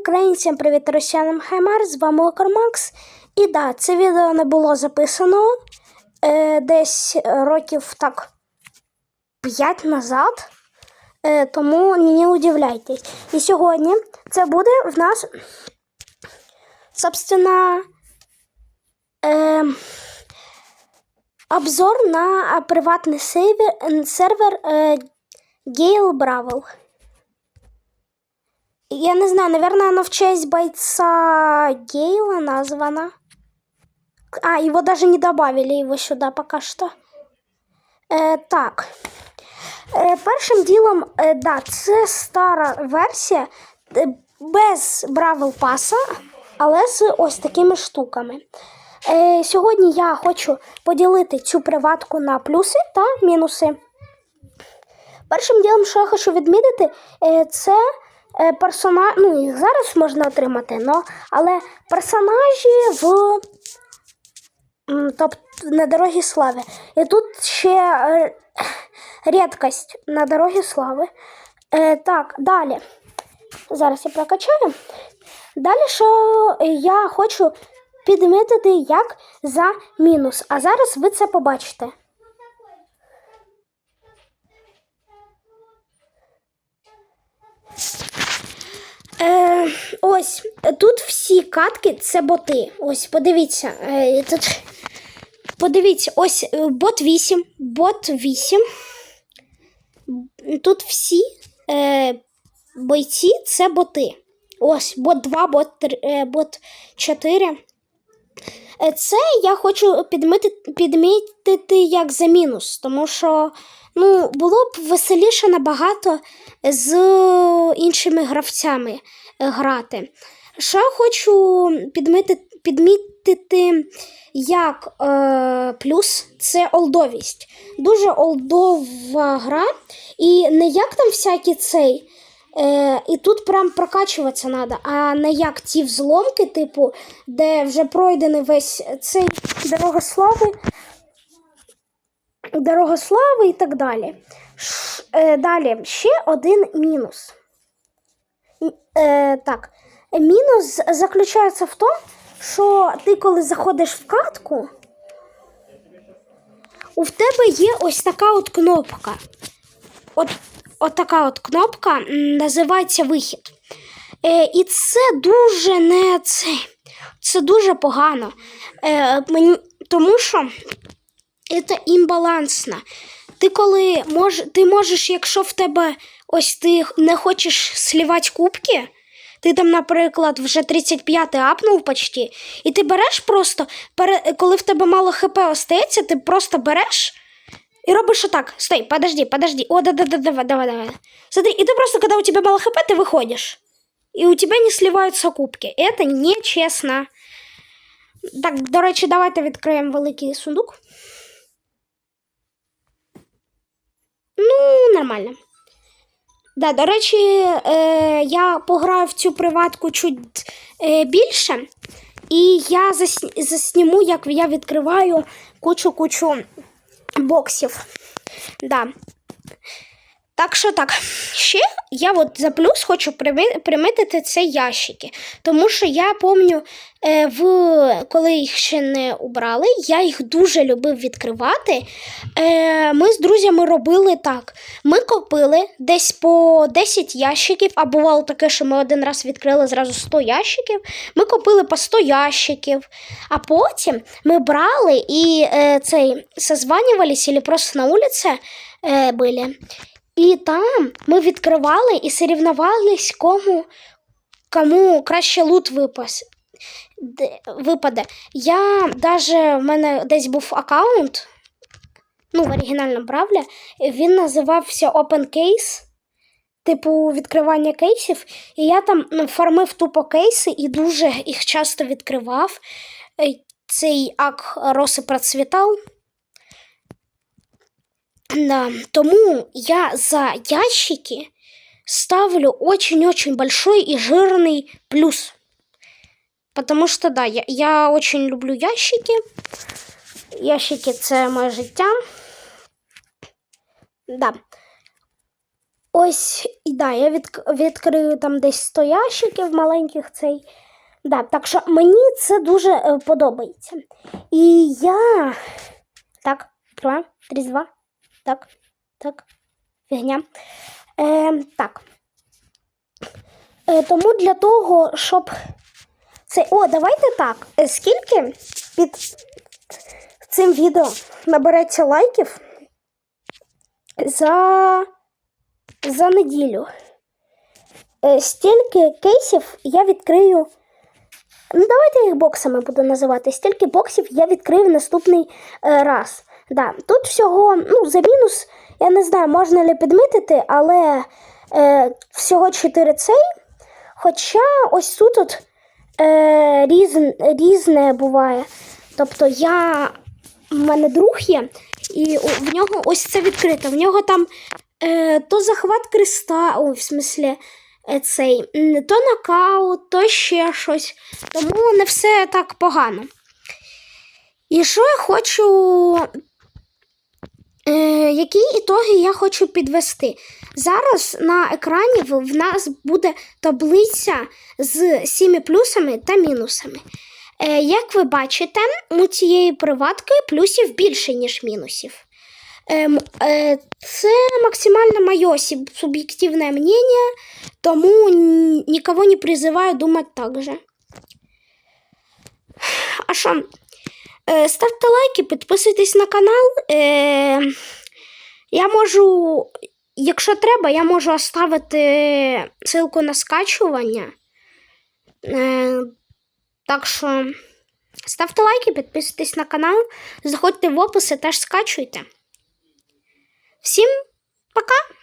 українцям, привіт росіянам Хаймар, з вами Окармакс. І да, це відео не було записано е, десь років так 5 назад. Е, тому не удивляйтесь. І сьогодні це буде в нас, собственно, е, обзор на приватний сервер, сервер е, Gale Bravel. Я не знаю, наверное, оно в честь бойца Гейла названо. А, его даже не добавили его сюда пока что. Е, так. Е, першим ділом, е, да, це стара версія е, без Бравл Паса, але з ось такими штуками. Е, сьогодні я хочу поділити цю приватку на плюси та мінуси. Першим ділом, що я хочу відмітити, е, це е, персонаж. Ну, їх зараз можна отримати, но, але персонажі в тобто на дорогі слави. І тут ще е, рідкость на дорогі слави. Е, так, далі. Зараз я прокачаю. Далі, що я хочу підмітити як за мінус. А зараз ви це побачите. Е, ось тут всі катки це боти. Ось, подивіться. Е, тут, подивіться, ось е, бот 8, бот 8. Тут всі е, бойці це боти. Ось бот 2, бот, 3, е, бот 4. Е, Це я хочу підмітити, як за мінус, тому що ну, було б веселіше набагато з іншими гравцями е, грати. Я хочу підмітити, підмітити як е, плюс, це олдовість. Дуже олдова гра, і не як там всякий цей. Е, і тут прям прокачуватися треба, а не як ті взломки, типу, де вже пройдений весь цей дорога слави, дорога слави і так далі. Ш, е, далі ще один мінус. Е, так, мінус заключається в тому, що ти, коли заходиш в катку, у тебе є ось така от кнопка. От, от така от кнопка називається вихід. Е, і це дуже не це. Це дуже погано. Е, мені, тому що це імбалансно. Ти коли мож, ти можеш, якщо в тебе ось ти не хочеш слівати кубки, ти там, наприклад, вже 35 апнув почти, і ти береш просто, коли в тебе мало хп остається, ти просто береш и робишь вот так. Стой, подожди, подожди. О, да, да, да, давай, давай, давай. Смотри, и ты просто, когда у тебя мало хп, ты выходишь. И у тебя не сливаются кубки. Это нечесно. Так, до речі, давайте відкриємо великий сундук. Ну, нормально. Да, до речі, е, я пограю в цю приватку чуть е, більше. І я засні- засніму, як я відкриваю кучу-кучу боксів. Да. Так що так, ще я от за плюс хочу примітити це ящики. Тому що я пам'ятаю, е, в, коли їх ще не убрали, я їх дуже любив відкривати. Е, ми з друзями робили так. Ми купили десь по 10 ящиків, а бувало таке, що ми один раз відкрили зразу 100 ящиків. Ми купили по 100 ящиків, а потім ми брали і е, цей созванювалися, або просто на вулиці були. І там ми відкривали і соревновались, кому, кому краще лут випас, де- випаде. Я даже в мене десь був аккаунт, ну, в оригінальному правлі, він називався Open Case, типу відкривання кейсів. І я там ну, фармив тупо кейси і дуже їх часто відкривав. Е, Цей ак роси процвітав. Тому я за ящики ставлю очень-очень большой и жирный плюс. Потому что, да, я, я очень люблю ящики. Ящики це моє життя. Да. Ось, і да, я від, відкрию там десь 100 ящиків маленьких цей. Да, так що мені це дуже е, подобається. І я. Так, відкриваю. 3, 2. Так, так. Фігня. Е, так. Е, тому для того, щоб. Це... О, давайте так. Е, Скільки під цим відео набереться лайків за, за неділю? Е, Стільки кейсів я відкрию. Ну, давайте їх боксами буду називати. Стільки боксів я відкрив наступний е, раз. Да, тут всього, ну, за мінус, я не знаю, можна ли підмітити, але е, всього 4 цей. Хоча ось тут от, е, різн, різне буває. Тобто я. У мене друг є, і в нього ось це відкрито. В нього там е, то захват креста, ой, в смислі, е, цей, то нокаут, то ще щось. Тому не все так погано. І що я хочу. Е, які ітоги я хочу підвести? Зараз на екрані в, нас буде таблиця з всіми плюсами та мінусами. Е, як ви бачите, у цієї приватки плюсів більше, ніж мінусів. Ем, е, це максимально моє суб'єктивне мнение, тому нікого не призиваю думати так же. А що? Е, ставте лайки, підписуйтесь на канал. Е, я можу, якщо треба, я можу оставити ссылку на скачування. Е, так що ставте лайки, підписуйтесь на канал, заходьте в опис і теж скачуйте. Всім пока!